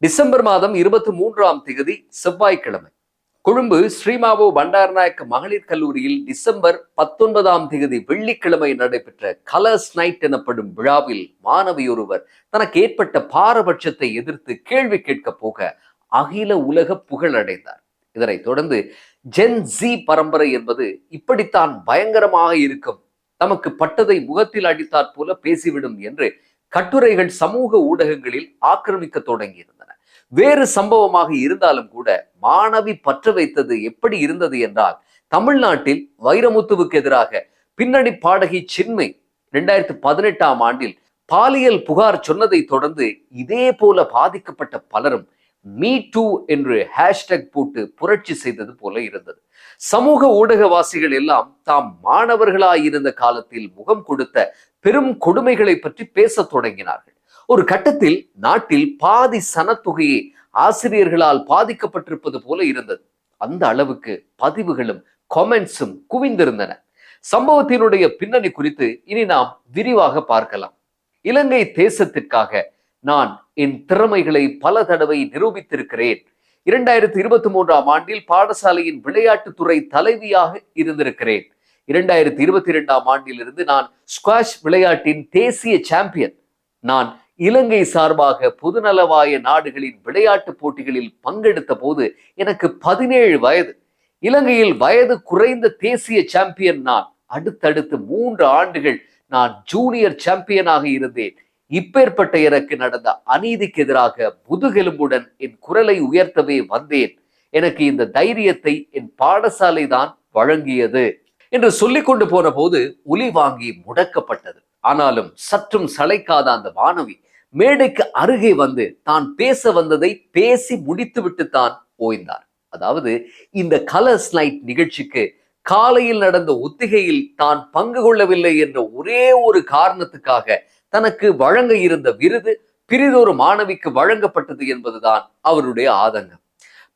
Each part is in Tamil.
டிசம்பர் மாதம் இருபத்தி மூன்றாம் தேதி செவ்வாய்க்கிழமை. கொழும்பு ஸ்ரீமாவோ பண்டாரநாயக்க மகளிர் கல்லூரியில் டிசம்பர் பத்தொன்பதாம் தேதி வெள்ளிக்கிழமை நடைபெற்ற கலர்ஸ் நைட் எனப்படும் விழாவில் மாணவி ஒருவர் தனக்கு ஏற்பட்ட பாரபட்சத்தை எதிர்த்து கேள்வி கேட்கப் போக அகில உலக புகழடைந்தார் இதனைத் தொடர்ந்து ஜென் ஜி பரம்பரை என்பது இப்படித்தான் பயங்கரமாக இருக்கும். தமக்கு பட்டதை முகத்தில் அடித்தாற் போல பேசிவிடும் என்று கட்டுரைகள் சமூக ஊடகங்களில் ஆக்கிரமிக்க தொடங்கியது. வேறு சம்பவமாக இருந்தாலும் கூட மாணவி பற்ற வைத்தது எப்படி இருந்தது என்றால் தமிழ்நாட்டில் வைரமுத்துவுக்கு எதிராக பின்னணி பாடகி சின்மை ரெண்டாயிரத்தி பதினெட்டாம் ஆண்டில் பாலியல் புகார் சொன்னதை தொடர்ந்து இதே போல பாதிக்கப்பட்ட பலரும் மீ டூ என்று ஹேஷ்டேக் போட்டு புரட்சி செய்தது போல இருந்தது. சமூக ஊடகவாசிகள் எல்லாம் தாம் மாணவர்களாயிருந்த காலத்தில் முகம் கொடுத்த பெரும் கொடுமைகளை பற்றி பேசத் தொடங்கினார்கள். ஒரு கட்டத்தில் நாட்டில் பாதி சனத்தொகையே ஆசிரியர்களால் பாதிக்கப்பட்டிருப்பது போல இருந்தது. அந்த அளவுக்கு பதிவுகளும் கொமெண்ட்ஸும் குவிந்திருந்தன. சம்பவத்தினுடைய பின்னணி குறித்து இனி நாம் விரிவாக பார்க்கலாம். இலங்கை தேசத்திற்காக நான் என் திறமைகளை பல தடவை நிரூபித்திருக்கிறேன். இரண்டாயிரத்தி இருபத்தி மூன்றாம் ஆண்டில் பாடசாலையின் விளையாட்டுத்துறை தலைவியாக இருந்திருக்கிறேன். இரண்டாயிரத்தி இருபத்தி இரண்டாம் ஆண்டிலிருந்து நான் ஸ்குவாஷ் விளையாட்டின் தேசிய சாம்பியன். நான் இலங்கை சார்பாக பொதுநலவாய நாடுகளின் விளையாட்டு போட்டிகளில் பங்கெடுத்த போது எனக்கு பதினேழு வயது. இலங்கையில் வயது குறைந்த தேசிய சாம்பியன் நான். அடுத்தடுத்து மூன்று ஆண்டுகள் நான் ஜூனியர் சாம்பியனாக இருந்தேன். இப்பேற்பட்ட எனக்கு நடந்த அநீதிக்கு எதிராக முதுகெலும்புடன் என் குரலை உயர்த்தவே வந்தேன். எனக்கு இந்த தைரியத்தை என் பாடசாலை தான் வழங்கியது. என்று சொல்லிக் கொண்டு போன போது ஒலி வாங்கி முடக்கப்பட்டது. ஆனாலும் சற்றும் சளைக்காத அந்த வானவி மேடைக்கு அருகே வந்து தான் பேச வந்ததை பேசி முடித்துவிட்டு தான் ஓய்ந்தார். அதாவது இந்த கலர்ஸ் நைட் நிகழ்ச்சிக்கு காலையில் நடந்த ஒத்திகையில் தான் பங்கு கொள்ளவில்லை என்ற ஒரே ஒரு காரணத்துக்காக தனக்கு வழங்க இருந்த விருது பிரிதொரு மாணவிக்கு வழங்கப்பட்டது என்பதுதான் அவருடைய ஆதங்கம்.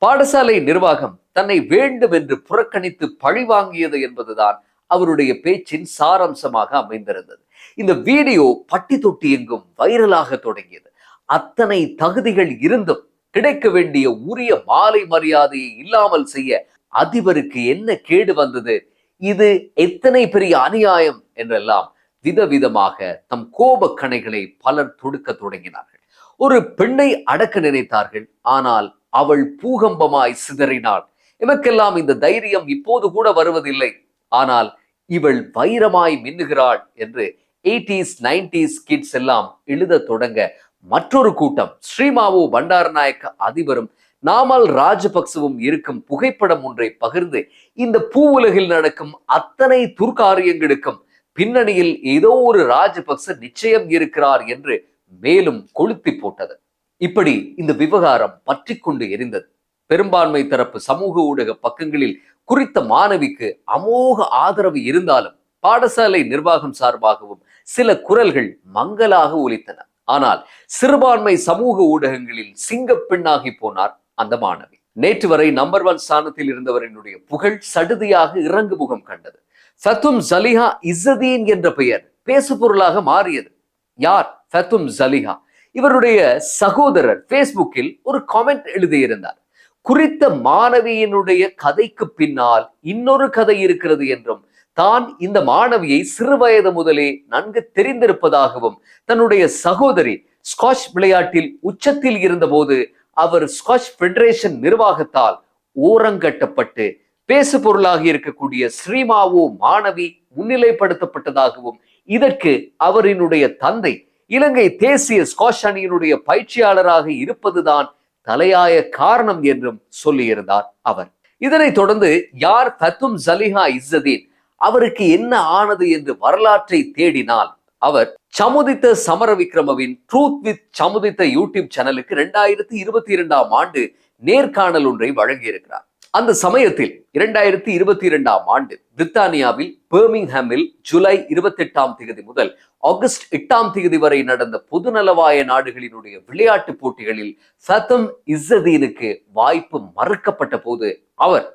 பாடசாலை நிர்வாகம் தன்னை வேண்டும் என்று புறக்கணித்து பழிவாங்கியது என்பதுதான் அவருடைய பேச்சின் சாரம்சமாக அமைந்திருந்தது. இந்த வீடியோ பட்டி தொட்டி எங்கும் வைரலாக தொடங்கியது. அத்தனை தகுதிகள் இருந்தும் கிடைக்க வேண்டிய உரிய மாலை மரியாதையை இல்லாமல் செய்ய அதிபருக்கு என்ன கேடு வந்தது? இது எத்தனை பெரிய அநியாயம் என்றெல்லாம் விதவிதமாக தம் கோபக் கணைகளை பலர் தொடுக்க தொடங்கினார்கள். ஒரு பெண்ணை அடக்க நினைத்தார்கள். ஆனால் அவள் பூகம்பமாய் சிதறினாள். எமக்கெல்லாம் இந்த தைரியம் இப்போது கூட வருவதில்லை. ஆனால் இவள் வைரமாய் மின்னுகிறாள் என்று எயிட்டிஸ் நைன்டிஸ் கிட்ஸ் எல்லாம் எழுத தொடங்க மற்றொரு கூட்டம் ஸ்ரீமாவு பண்டாரநாயக்க அதிபரும் நாமல் ராஜபக்சவும் இருக்கும் புகைப்படம் ஒன்றை பகிர்ந்து இந்த பூ உலகில் நடக்கும் அத்தனை துர்காரியங்களுக்கும் பின்னணியில் ஏதோ ஒரு ராஜபக்ச நிச்சயம் இருக்கிறார் என்று மேலும் கொளுத்தி போட்டது. இப்படி இந்த விவகாரம் பற்றி கொண்டு எரிந்தது பெரும்பான்மை தரப்பு சமூக ஊடக பக்கங்களில் குறித்த மாணவிக்கு அமோக ஆதரவு இருந்தாலும் பாடசாலை நிர்வாகம் சார்பாகவும் சில குரல்கள் மங்கலாக ஒலித்தன. ஆனால் சிறுபான்மை சமூக ஊடகங்களில் சிங்க பெண்ணாகி போனார் அந்த மாணவி. நேற்று வரை நம்பர் ஒன் ஸ்தானத்தில் இருந்தவரினுடைய புகழ் சடுதியாக இறங்கு முகம் கண்டது. ஃபத்தும் ஜலிஹா இசதீன் என்ற பெயர் பேசு பொருளாக மாறியது. யார்? ஃபத்தும் ஜலிஹா. இவருடைய சகோதரர் பேஸ்புக்கில் ஒரு காமெண்ட் எழுதியிருந்தார். குறித்த மாணவியினுடைய கதைக்கு பின்னால் இன்னொரு கதை இருக்கிறது என்றும் தான் இந்த மாணவியை சிறுவயது முதலே நன்கு தெரிந்திருப்பதாகவும் தன்னுடைய சகோதரி ஸ்காஷ் விளையாட்டில் உச்சத்தில் இருந்தபோது அவர் ஸ்காஷ் பெடரேஷன் நிர்வாகத்தால் ஓரங்கட்டப்பட்டு பேசு பொருளாக இருக்கக்கூடிய ஸ்ரீமாவோ மாணவி முன்னிலைப்படுத்தப்பட்டதாகவும் இதற்கு அவரினுடைய தந்தை இலங்கை தேசிய ஸ்காஷ் அணியினுடைய பயிற்சியாளராக இருப்பதுதான் தலையாய காரணம் என்றும் சொல்லியிருந்தார் அவர். இதனைத் தொடர்ந்து யார் தத்தும் ஜலிஹா இஸ்ஸதீன் அவருக்கு என்ன ஆனது என்று வரலாற்றை தேடினால் அவர் சமுதித்த சமர விக்ரமவின் ட்ரூத் வித் சமுதித்த யூடியூப் சேனலுக்கு இரண்டாயிரத்தி இருபத்தி இரண்டாம் ஆண்டு நேர்காணல் ஒன்றை வழங்கியிருக்கிறார். அந்த சமயத்தில் இரண்டாயிரத்தி இருபத்தி இரண்டாம் ஆண்டு பிரித்தானியாவில் பெர்மிங்ஹாமில் ஜூலை இருபத்தி எட்டாம் தேதி முதல் ஆகஸ்ட் எட்டாம் தேதி வரை நடந்த பொதுநலவாய நாடுகளினுடைய விளையாட்டு போட்டிகளில் ஃபத்தம் இஸ்ஸதீனுக்கு வாய்ப்பு மறுக்கப்பட்ட போது அவர்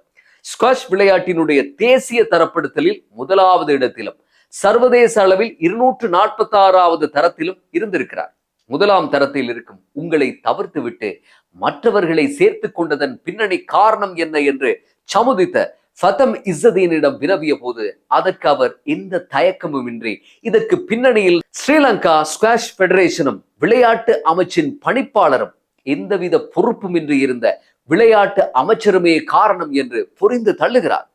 ஸ்குவாஷ் விளையாட்டினுடைய தேசிய தரப்படுத்தலில் முதலாவது இடத்திலும் சர்வதேச அளவில் இருநூற்று நாற்பத்தி ஆறாவது தரத்திலும் இருந்திருக்கிறார். முதலாம் தரத்தில் இருக்கும் உங்களை தவிர்த்துவிட்டு மற்றவர்களை சேர்த்து கொண்டதன் பின்னணி காரணம் என்ன என்று சமுதித்த சதம் இஸ்ஸதீனிடம் வினவிய போது அதற்கு அவர் எந்த தயக்கமுமின்றி இதற்கு பின்னணியில் ஸ்ரீலங்கா ஸ்குவாஷ் பெடரேஷனும் விளையாட்டு அமைச்சின் பணிப்பாளரும் எந்தவித பொறுப்புமின்றி இருந்த விளையாட்டு அமைச்சருமே காரணம் என்று புரிந்து தள்ளுகிறார்.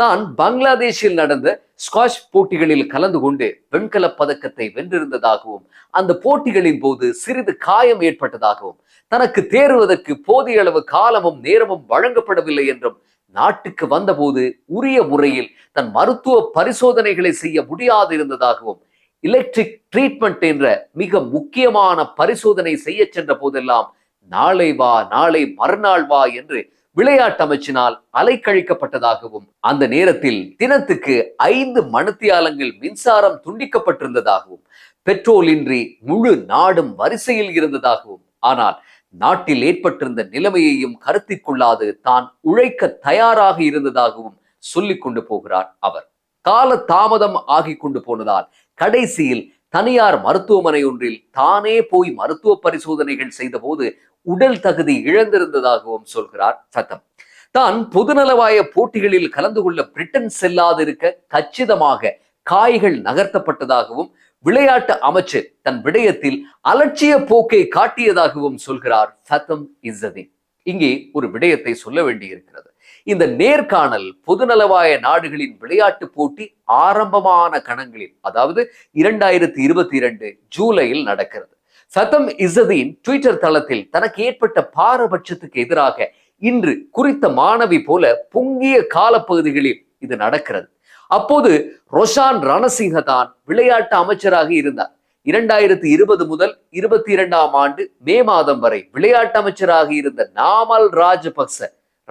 தான் பங்களாதேஷில் நடந்த ஸ்காஷ் போட்டிகளில் கலந்து கொண்டு வெண்கல பதக்கத்தை வென்றிருந்ததாகவும் அந்த போட்டிகளின் போது சிறிது காயம் ஏற்பட்டதாகவும் தனக்கு தேறுவதற்கு போதிய அளவு காலமும் நேரமும் வழங்கப்படவில்லை என்றும் நாட்டுக்கு வந்தபோது உரிய முறையில் தன் மருத்துவ பரிசோதனைகளை செய்ய முடியாது இருந்ததாகவும் எலக்ட்ரிக் ட்ரீட்மெண்ட் என்ற மிக முக்கியமான பரிசோதனை செய்ய சென்ற போதெல்லாம் நாளை வா நாளை மறுநாள் வா என்று விளையாட்டு அமைச்சினால் அலைக்கழிக்கப்பட்டதாகவும் அந்த நேரத்தில் தினத்துக்கு ஐந்து மணத்தியாலங்கள் மின்சாரம் துண்டிக்கப்பட்டிருந்ததாகவும் பெட்ரோல் இன்றி முழு நாடும் வரிசையில் இருந்ததாகவும் ஆனால் நாட்டில் ஏற்பட்டிருந்த நிலைமையையும் கருத்தில் கொள்ளாது தான் உழைக்க தயாராக இருந்ததாகவும் சொல்லிக் கொண்டு போகிறார் அவர். கால தாமதம் ஆகிக் கொண்டு போனதால் கடைசியில் தனியார் மருத்துவமனை ஒன்றில் தானே போய் மருத்துவ பரிசோதனைகள் செய்தபோது உடல் தகுதி இழந்திருந்ததாகவும் சொல்கிறார் சத்தம். தான் பொதுநலவாய போட்டிகளில் கலந்து கொள்ள பிரிட்டன் செல்லாதிருக்க கச்சிதமாக காய்கள் நகர்த்தப்பட்டதாகவும் விளையாட்டு அமைச்சர் தன் விடயத்தில் அலட்சிய போக்கை காட்டியதாகவும் சொல்கிறார் ஃபத்தம் இஸ்ஸதீன் இங்கே ஒரு விடயத்தை சொல்ல வேண்டியிருக்கிறது. இந்த நேர்காணல் பொதுநலவாய நாடுகளின் விளையாட்டு போட்டி ஆரம்பமான கணங்களில் அதாவது இரண்டாயிரத்தி இருபத்தி இரண்டு ஜூலையில் நடக்கிறது. சத்தம் இசதீன் ட்விட்டர் தளத்தில் தனக்கு ஏற்பட்ட பாரபட்சத்துக்கு எதிராக இன்று குறித்த மாணவி போல பொங்கிய காலப்பகுதிகளில் இது நடக்கிறது. அப்போது ரொஷான் ரணசிங்க தான் விளையாட்டு அமைச்சராக இருந்தார். இரண்டாயிரத்தி இருபது முதல் இருபத்தி இரண்டாம் ஆண்டு மே மாதம் வரை விளையாட்டு அமைச்சராக இருந்த நாமல் ராஜபக்ச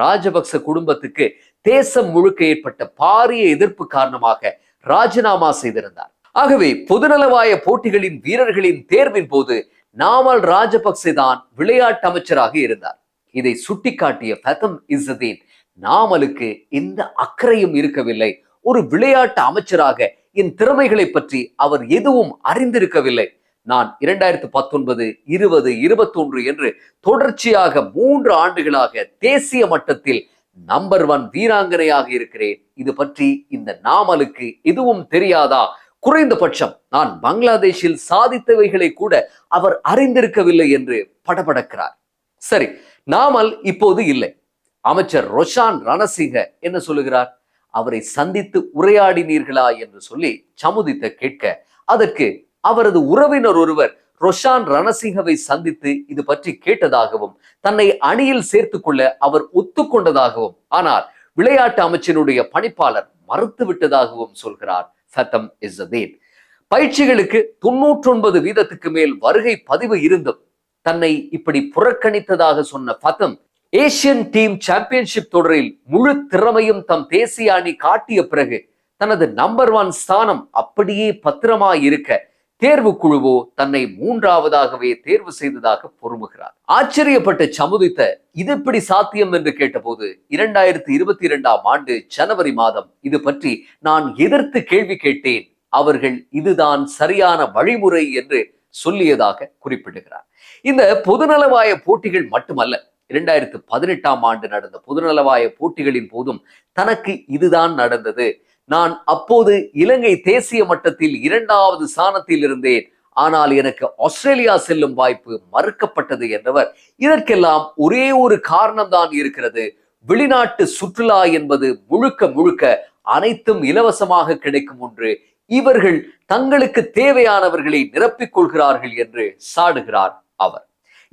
ராஜபக்ச குடும்பத்துக்கு தேசம் முழுக்க ஏற்பட்ட பாரிய எதிர்ப்பு காரணமாக ராஜினாமா செய்திருந்தார். ஆகவே பொதுநலவாய போட்டிகளின் வீரர்களின் தேர்வின் போது நாமல் ராஜபக்சே தான் விளையாட்டு அமைச்சராக இருந்தார். இதை சுட்டிக்காட்டிய ஃபதம் இசதீன் நாமலுக்கு எந்த அக்கறையும் இருக்கவில்லை. ஒரு விளையாட்டு அமைச்சராக என் திறமைகளை பற்றி அவர் எதுவும் அறிந்திருக்கவில்லை. நான் இரண்டாயிரத்து பத்தொன்பது இருபது இருபத்தொன்று என்று தொடர்ச்சியாக மூன்று ஆண்டுகளாக தேசிய மட்டத்தில் நம்பர் ஒன் வீராங்கனையாக இருக்கிறேன். இது பற்றி இந்த நாமலுக்கு எதுவும் தெரியாதா? குறைந்தபட்சம் நான் பங்களாதேஷில் சாதித்தவைகளை கூட அவர் அறிந்திருக்கவில்லை என்று படபடக்கிறார். சரி நாமல் இப்போது இல்லை. அமைச்சர் ரொஷான் ரணசிங்க என்ன சொல்லுகிறார்? அவரை சந்தித்து உரையாடினீர்களா என்று சொல்லி சமுதித்த கேட்க அதற்கு அவரது உறவினர் ஒருவர் ரொஷான் ரணசிங்கவை சந்தித்து இது பற்றி கேட்டதாகவும் தன்னை அணியில் சேர்த்துக் கொள்ள அவர் ஒத்துக்கொண்டதாகவும் ஆனால் விளையாட்டு அமைச்சனுடைய பணிப்பாளர் மறுத்து விட்டதாகவும் சொல்கிறார் ஃபத்தம் இசதீன் பயிற்சிகளுக்கு தொன்னூற்றொன்பது வீதத்துக்கு மேல் வருகை பதிவு இருந்தும் தன்னை இப்படி புறக்கணித்ததாக சொன்ன ஃபத்தம் ஏசியன் டீம் சாம்பியன்ஷிப் தொடரில் முழு திறமையும் தம் தேசிய அணி காட்டிய பிறகு தனது நம்பர் ஒன் ஸ்தானம் அப்படியே பத்திரமாய் இருக்க தேர்வு குழுவோ தன்னை மூன்றாவதாகவே தேர்வு செய்ததாக பொறுமுகிறார். ஆச்சரியப்பட்ட சமுதித்த இது எப்படி சாத்தியம்? என்று கேட்டபோது இரண்டாயிரத்தி இருபத்தி இரண்டாம் ஆண்டு ஜனவரி மாதம் இது பற்றி நான் எதிர்த்து கேள்வி கேட்டேன். அவர்கள் இதுதான் சரியான வழிமுறை என்று சொல்லியதாக குறிப்பிடுகிறார். இந்த பொதுநலவாய போட்டிகள் மட்டுமல்ல இரண்டாயிரத்து பதினெட்டாம் ஆண்டு நடந்த பொதுநலவாய போட்டிகளின் போதும் தனக்கு இதுதான் நடந்தது. நான் அப்போது இலங்கை தேசிய மட்டத்தில் இரண்டாவது சாணத்தில் இருந்தேன். ஆனால் எனக்கு ஆஸ்திரேலியா செல்லும் வாய்ப்பு மறுக்கப்பட்டது என்றவர். இதற்கெல்லாம் ஒரே ஒரு காரணம்தான் இருக்கிறது. வெளிநாட்டு சுற்றுலா என்பது முழுக்க முழுக்க அனைத்தும் இலவசமாக கிடைக்கும் ஒன்று. இவர்கள் தங்களுக்கு தேவையானவர்களை நிரப்பிக் கொள்கிறார்கள் என்று சாடுகிறார் அவர்.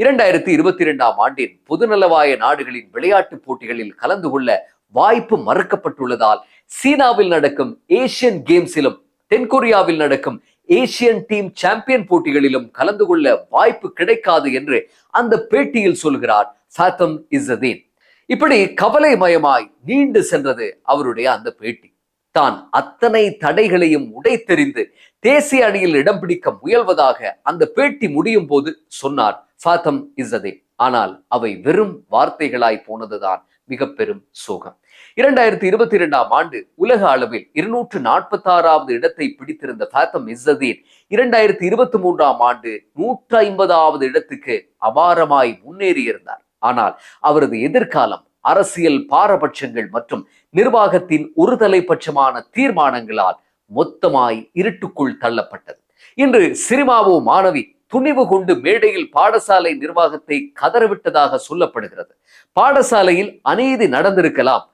இரண்டாயிரத்தி இருபத்தி இரண்டாம் ஆண்டின் பொதுநலவாய நாடுகளின் விளையாட்டுப் போட்டிகளில் கலந்து கொள்ள வாய்ப்பு மறுக்கப்பட்டுள்ளதால் சீனாவில் நடக்கும் ஏசியன் கேம்ஸிலும் தென்கொரியாவில் நடக்கும் ஏசியன் டீம் சாம்பியன் போட்டிகளிலும் கலந்து கொள்ள வாய்ப்பு கிடைக்காது என்று அந்த பேட்டியில் சொல்கிறார் ஃபாத்தம் இசதீன் இப்படி கவலைமயமாய் நீண்டு சென்றது அவருடைய அந்த பேட்டி. தான் அத்தனை தடைகளையும் உடைத்தெறிந்து தேசிய அணியில் இடம் பிடிக்க முயல்வதாக அந்த பேட்டி முடியும் போது சொன்னார் ஃபாத்தம் இசதே ஆனால் அவை வெறும் வார்த்தைகளாய் போனதுதான் மிக பெரும் சோகம். இரண்டாயிரத்தி இருபத்தி இரண்டாம் ஆண்டு உலக அளவில் இருநூற்று நாற்பத்தி ஆறாவது இடத்தை பிடித்திருந்த ஃபாத்தம் இஸ்ஸதீன் இரண்டாயிரத்தி இருபத்தி மூன்றாம் ஆண்டு நூற்றி ஐம்பதாவது இடத்துக்கு அபாரமாய் முன்னேறியிருந்தார். ஆனால் அவரது எதிர்காலம் அரசியல் பாரபட்சங்கள் மற்றும் நிர்வாகத்தின் ஒருதலை பட்சமான தீர்மானங்களால் மொத்தமாய் இருட்டுக்குள் தள்ளப்பட்டது. இன்று சிரிமாவோ மாணவி துணிவு கொண்டு மேடையில் பாடசாலை நிர்வாகத்தை கதறவிட்டதாக சொல்லப்படுகிறது. பாடசாலையில் அநீதி நடந்திருக்கலாம்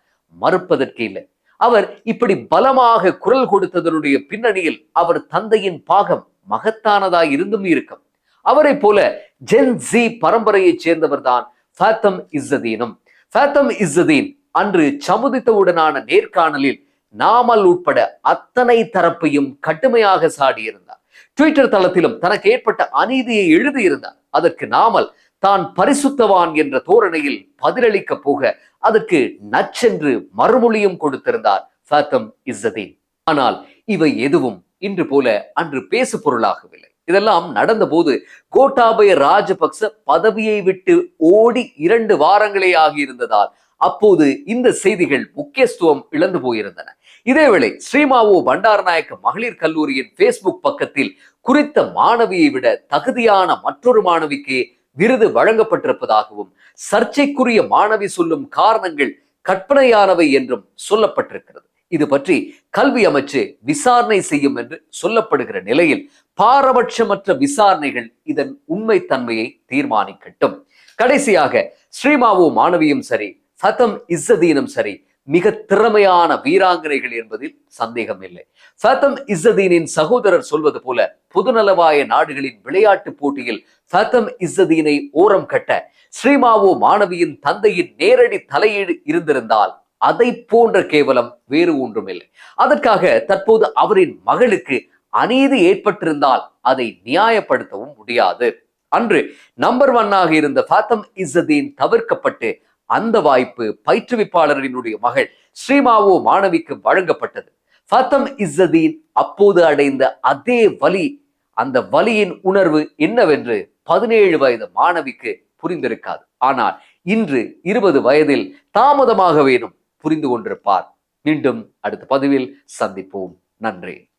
மறுப்பதற்கு இல்லை. அவர் இப்படி பலமாக குரல் கொடுத்ததனுடைய பின்னணியில் அவர் தந்தையின் பாகம் மகத்தானதாய் இருந்தும் இருக்கும். அவரை போல ஜென் ஜி பரம்பரையைச் சேர்ந்தவர்தான் ஃபேத்தம் இஸ்ஸதீனும் ஃபேத்தம் இஸ்ஸதீன் அன்று சமுதித்தவுடனான நேர்காணலில் நாமல் உட்பட அத்தனை தரப்பையும் கடுமையாக சாடியிருந்தார். ட்விட்டர் தளத்திலும் தனக்கு ஏற்பட்ட அநீதியை எழுதியிருந்தார். அதற்கு நாமல் தான் பரிசுத்தவான் என்ற தோரணையில் பதிலளிக்க போக அதற்கு நச்சென்று மறுமொழியும் கொடுத்திருந்தார். ஃபேத்தம் இஸ்ஸதீன். ஆனால் இவை எதுவும் இன்று போல அன்று பேசு பொருளாகவில்லை இதெல்லாம் நடந்தபோது கோட்டாபய ராஜபக்ச பதவியை விட்டு ஓடி இரண்டு வாரங்களே ஆகியிருந்ததால் அப்போது இந்த செய்திகள் முக்கியத்துவம் இழந்து போயிருந்தன. இதேவேளை ஸ்ரீமாவோ பண்டாரநாயக்க மகளிர் கல்லூரியின் பேஸ்புக் பக்கத்தில் குறித்த மாணவியை விட தகுதியான மற்றொரு மாணவிக்கு விருது வழங்கப்பட்டிருப்பதாகவும் சர்ச்சைக்குரிய மாணவி சொல்லும் காரணங்கள் கற்பனையானவை என்றும் சொல்லப்பட்டிருக்கிறது. இது பற்றி கல்வி அமைச்சு விசாரணை செய்யும் என்று சொல்லப்படுகிற நிலையில் பாரபட்சமற்ற விசாரணைகள் இதன் உண்மை தன்மையை தீர்மானிக்கட்டும். கடைசியாக ஸ்ரீமாவோ மாணவியும் சரி சதம் இஸ்ஸதீனும் சரி மிக திறமையான வீராங்கனைகள் என்பதில் சந்தேகம் இல்லை ஃபேத்தம் இஸ்ஸதீனின் சகோதரர் சொல்வது போல பொதுநலவாய நாடுகளின் விளையாட்டு போட்டியில் ஃபேத்தம் இஸ்ஸதீனை ஓரம் கட்ட ஸ்ரீமாவோ மாணவியின் தந்தையின் நேரடி தலையீடு இருந்திருந்தால் அதை போன்ற கேவலம் வேறு ஒன்றுமில்லை. அதற்காக தற்போது அவரின் மகளுக்கு அநீதி ஏற்பட்டிருந்தால் அதை நியாயப்படுத்தவும் முடியாது. அன்று நம்பர் ஒன்னாக இருந்த ஃபேத்தம் இஸ்ஸதீன் தவிர்க்கப்பட்டு அந்த வாய்ப்பு பயிற்றுவிப்பாளரினுடைய மகள் ஸ்ரீமாவோ மாணவிக்கு வழங்கப்பட்டது. ஃபத்தம் இஸ்ஸதீன் அப்போது அடைந்த அதே வலி அந்த வலியின் உணர்வு என்னவென்று பதினேழு வயது மாணவிக்கு புரிந்திருக்காது. ஆனால் இன்று இருபது வயதில் தாமதமாகவேனும் புரிந்து கொண்டிருப்பார். மீண்டும் அடுத்த பதிவில் சந்திப்போம். நன்றி.